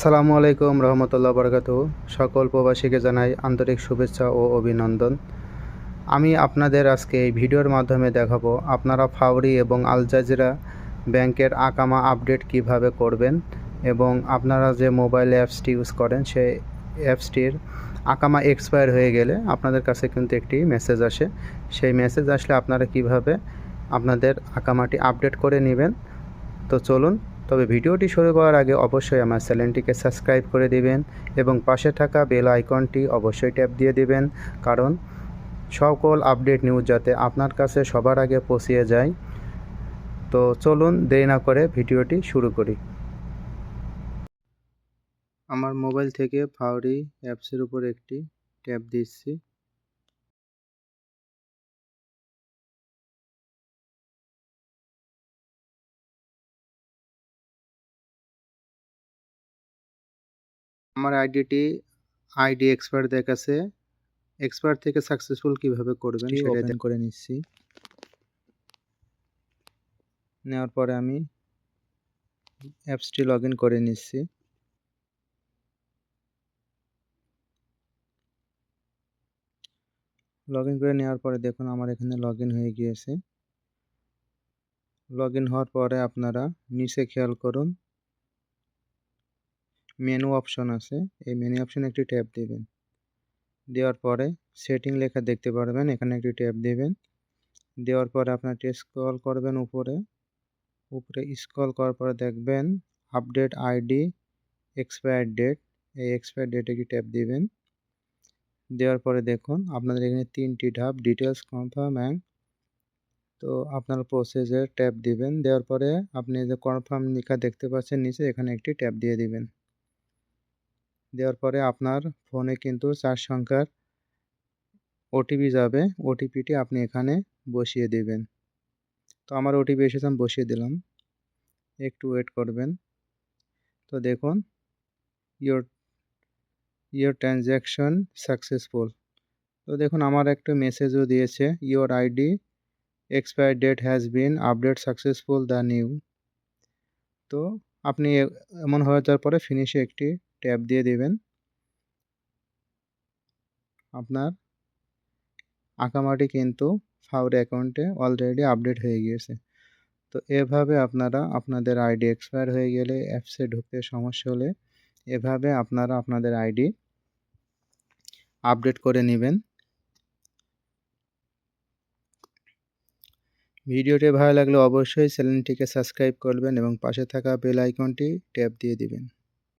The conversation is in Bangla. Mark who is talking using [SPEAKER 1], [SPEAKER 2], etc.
[SPEAKER 1] আসসালামু আলাইকুম রহমতুল্লাহ বরকাত সকল প্রবাসীকে জানাই আন্তরিক শুভেচ্ছা ও অভিনন্দন। আমি আপনাদের আজকে এই ভিডিওর মাধ্যমে দেখাবো আপনারা ফাউরি এবং আল জাজিরা ব্যাংকের আকামা আপডেট কীভাবে করবেন এবং আপনারা যে মোবাইল অ্যাপসটি ইউজ করেন সেই অ্যাপসটির আকামা এক্সপায়ার হয়ে গেলে আপনাদের কাছে কিন্তু একটি মেসেজ আসে। সেই মেসেজ আসলে আপনারা কীভাবে আপনাদের আকামাটি আপডেট করে নেবেন? তো চলুন তবে ভিডিওটি শুরু করার আগে অবশ্যই আমার চ্যানেলটিকে সাবস্ক্রাইব করে দিবেন এবং পাশে থাকা বেল আইকনটি অবশ্যই ট্যাপ দিয়ে দিবেন, কারণ সকল আপডেট নিউজ যাতে আপনার কাছে সবার আগে পৌঁছিয়ে যায়। তো চলুন দেরি না করে ভিডিওটি শুরু করি। আমার মোবাইল থেকে ফাউরি অ্যাপসের উপর একটি ট্যাপ দিচ্ছি। আমার আইডিটি আইডি এক্সপায়ার দেখাচ্ছে। এক্সপার্ট থেকে সাকসেসফুল কীভাবে করবেন সেটা করে নিচ্ছি। নেওয়ার পরে আমি অ্যাপসটি লগ ইন করে নিচ্ছি। লগ ইন করে নেওয়ার পরে দেখুন আমার এখানে লগ ইন হয়ে গিয়েছে। লগ ইন হওয়ার পরে আপনারা নিচে খেয়াল করুন। মেনু অপশন আছে। এই মেনু অপশনে একটি ট্যাপ দিবেন। দেওয়ার পরে সেটিং লেখা দেখতে পারবেন, এখানে একটি ট্যাপ দিবেন। দেওয়ার পরে আপনার স্ক্রল করবেন উপরে। উপরে স্ক্রল করার পরে দেখবেন আপডেট আইডি এক্সপায়ার ডেট এই এক্সপায়ার ডেটে কি ট্যাপ দিবেন। দেওয়ার পরে দেখুন আপনাদের এখানে তিনটি ধাপ ডিটেলস কনফার্ম অ্যান্ড তো আপনার প্রসেসের ট্যাপ দিবেন। দেওয়ার পরে আপনি যে কনফার্ম লেখা দেখতে পাচ্ছেন নিচে, এখানে একটি ট্যাপ দিয়ে দিবেন। দেওয়ার পরে আপনার ফোনে কিন্তু চার সংখ্যার ওটিপি যাবে। ওটিপিটি আপনি এখানে বসিয়ে দেবেন। তো আমার ওটিপি এসেছে, আমি বসিয়ে দিলাম। একটু ওয়েট করবেন। তো দেখুন ইয়োর ইয়োর ট্রানজ্যাকশন সাকসেসফুল তো দেখুন, আমার একটা মেসেজও দিয়েছে your ID expire date has been update successful the new তো আপনি এমন হয়ে যাওয়ার পরে ফিনিশে একটি ট্যাপ দিয়ে দিবেন। আপনার আঁকামাটি কিন্তু ফাউর অ্যাকাউন্টে অলরেডি আপডেট হয়ে গিয়েছে। তো এভাবে আপনারা আপনাদের আইডি এক্সপায়ার হয়ে গেলে অ্যাপসে ঢুকতে সমস্যা হলে এভাবে আপনারা আপনাদের আইডি আপডেট করে নেবেন। ভিডিওটি ভালো লাগলে অবশ্যই চ্যানেলটিকে সাবস্ক্রাইব করবেন এবং পাশে থাকা বেল আইকনটি ট্যাপ দিয়ে দিবেন।